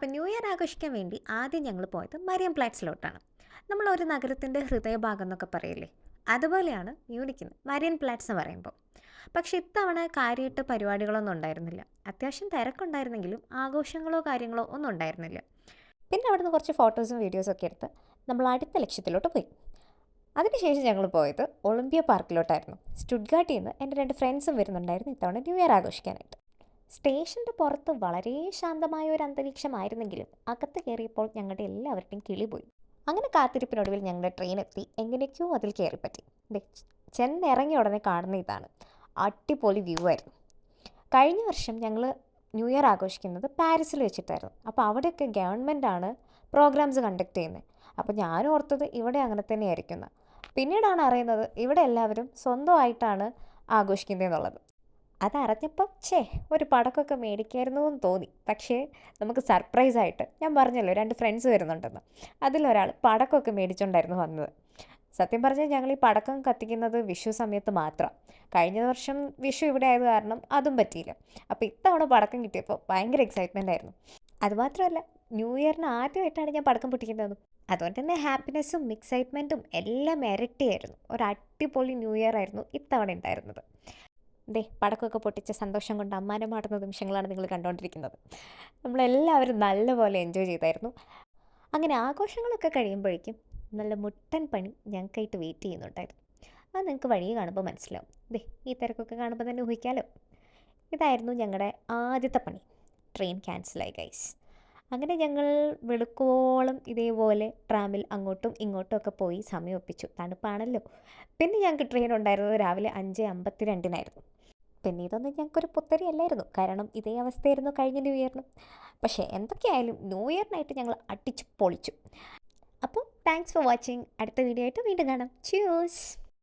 അപ്പം new year ആഘോഷിക്കാൻ വേണ്ടി ആദ്യം ഞങ്ങൾ പോയത് മരിയം പ്ലാറ്റ്സിലോട്ടാണ് നമ്മൾ ഒരു നഗരത്തിന്റെ ഹൃദയഭാഗം എന്നൊക്കെ പറയില്ലേ? അതുപോലെയാണ് മ്യൂണിക്കിന് മരിയൻ പ്ലാറ്റ്സ് എന്ന് പറയുമ്പോൾ പക്ഷെ ഇത്തവണ കാര്യമായിട്ട് പരിപാടികളൊന്നും ഉണ്ടായിരുന്നില്ല. അത്യാവശ്യം തിരക്കുണ്ടായിരുന്നെങ്കിലും ആഘോഷങ്ങളോ കാര്യങ്ങളോ ഒന്നും ഉണ്ടായിരുന്നില്ല. പിന്നെ അവിടുന്ന് കുറച്ച് ഫോട്ടോസും വീഡിയോസും ഒക്കെ എടുത്ത് നമ്മൾ അടുത്ത ലക്ഷ്യത്തിലോട്ട് പോയി. അതിനുശേഷം ഞങ്ങൾ പോയത് ഒളിമ്പിയ പാർക്കിലോട്ടായിരുന്നു സ്റ്റുഡ്ഗാട്ടിൽ നിന്ന് എന്റെ രണ്ട് ഫ്രണ്ട്സും വരുന്നുണ്ടായിരുന്നു ഇത്തവണ ന്യൂ ഇയർ ആഘോഷിക്കാനായിട്ട്. സ്റ്റേഷന്റെ പുറത്ത് വളരെ ശാന്തമായ ഒരു അന്തരീക്ഷമായിരുന്നെങ്കിലും അകത്ത് കയറിയപ്പോൾ ഞങ്ങളുടെ എല്ലാവരുടെയും കിളി പോയി. അങ്ങനെ കാത്തിരിപ്പിനൊടുവിൽ ഞങ്ങളുടെ ട്രെയിൻ എത്തി എങ്ങനെയൊക്കെയോ അതിൽ കയറിപ്പറ്റി. ചെന്നിറങ്ങിയ ഉടനെ കാണുന്ന ഇതാണ്. അടിപൊളി വ്യൂ ആയിരുന്നു. കഴിഞ്ഞ വർഷം ഞങ്ങൾ ന്യൂ ഇയർ ആഘോഷിക്കുന്നത് പാരീസിൽ വെച്ചിട്ടായിരുന്നു. അപ്പോൾ അവിടെയൊക്കെ ഗവൺമെന്റാണ് പ്രോഗ്രാംസ് കണ്ടക്ട് ചെയ്യുന്നത് അപ്പോൾ ഞാൻ ഓർത്തത് ഇവിടെ അങ്ങനെ തന്നെയായിരിക്കുന്നത് പിന്നീടാണ് അറിയുന്നത് ഇവിടെ എല്ലാവരും സ്വന്തമായിട്ടാണ് ആഘോഷിക്കുന്നത് എന്നുള്ളത് അതറിഞ്ഞപ്പോൾ ഛേ ഒരു പടക്കമൊക്കെ മേടിക്കായിരുന്നു എന്ന് തോന്നി. പക്ഷേ നമുക്ക് സർപ്രൈസായിട്ട് ഞാൻ പറഞ്ഞല്ലോ രണ്ട് ഫ്രണ്ട്സ് വരുന്നുണ്ടെന്ന്. അതിലൊരാൾ പടക്കമൊക്കെ മേടിച്ചുകൊണ്ടായിരുന്നു വന്നത്. സത്യം പറഞ്ഞാൽ ഞങ്ങൾ ഈ പടക്കം കത്തിക്കുന്നത് വിഷു സമയത്ത് മാത്രം. കഴിഞ്ഞ വർഷം വിഷു ഇവിടെ ആയത് കാരണം അതും പറ്റിയില്ല. അപ്പോൾ ഇത്തവണ പടക്കം കിട്ടിയപ്പോൾ ഭയങ്കര എക്സൈറ്റ്മെന്റ് ആയിരുന്നു. അതുമാത്രമല്ല ന്യൂ ഇയറിന് ആദ്യമായിട്ടാണ് ഞാൻ പടക്കം പൊട്ടിക്കുന്നത്. അതുകൊണ്ട് തന്നെ ഹാപ്പിനെസ്സും എക്സൈറ്റ്മെന്റും എല്ലാം ഇരട്ടിയായിരുന്നു. ഒരു അടിപൊളി ന്യൂ ഇയർ ആയിരുന്നു ഇത്തവണ ഉണ്ടായിരുന്നത്. ദേ പടക്കമൊക്കെ പൊട്ടിച്ച സന്തോഷം കൊണ്ട് അമ്മാനമാടുന്ന നിമിഷങ്ങളാണ് നിങ്ങൾ കണ്ടുകൊണ്ടിരിക്കുന്നത്. നമ്മളെല്ലാവരും നല്ലപോലെ എൻജോയ് ചെയ്തായിരുന്നു. അങ്ങനെ ആഘോഷങ്ങളൊക്കെ കഴിയുമ്പോഴേക്കും നല്ല മുട്ടൻ പണി ഞങ്ങൾക്കായിട്ട് വെയിറ്റ് ചെയ്യുന്നുണ്ടായിരുന്നു. അത് നിങ്ങൾക്ക് വഴി കാണുമ്പോൾ മനസ്സിലാവും. ദേ ഈ തിരക്കൊക്കെ കാണുമ്പോൾ തന്നെ ഊഹിക്കാലോ. ഇതായിരുന്നു ഞങ്ങളുടെ ആദ്യത്തെ പണി. ട്രെയിൻ ക്യാൻസലായി ഗൈസ് അങ്ങനെ ഞങ്ങൾ വെളുക്കോളം ഇതേപോലെ ട്രാമിൽ അങ്ങോട്ടും ഇങ്ങോട്ടും ഒക്കെ പോയി സമയം ഒപ്പിച്ചു. തണുപ്പാണല്ലോ. പിന്നെ ഞങ്ങൾക്ക് ട്രെയിൻ ഉണ്ടായിരുന്നത് രാവിലെ അഞ്ച് അമ്പത്തി രണ്ടിനായിരുന്നു പിന്നെ ഇതൊന്നും ഞങ്ങൾക്കൊരു പുത്തരി അല്ലായിരുന്നു കാരണം ഇതേ അവസ്ഥയായിരുന്നു കഴിഞ്ഞ ന്യൂ ഇയറിനും പക്ഷേ എന്തൊക്കെയായാലും ന്യൂ ഇയറിനായിട്ട് ഞങ്ങൾ അടിച്ചു പൊളിച്ചു. അപ്പോൾ താങ്ക്സ് ഫോർ വാച്ചിങ് അടുത്ത വീഡിയോ ആയിട്ട് വീണ്ടും കാണാം. ച്യൂസ്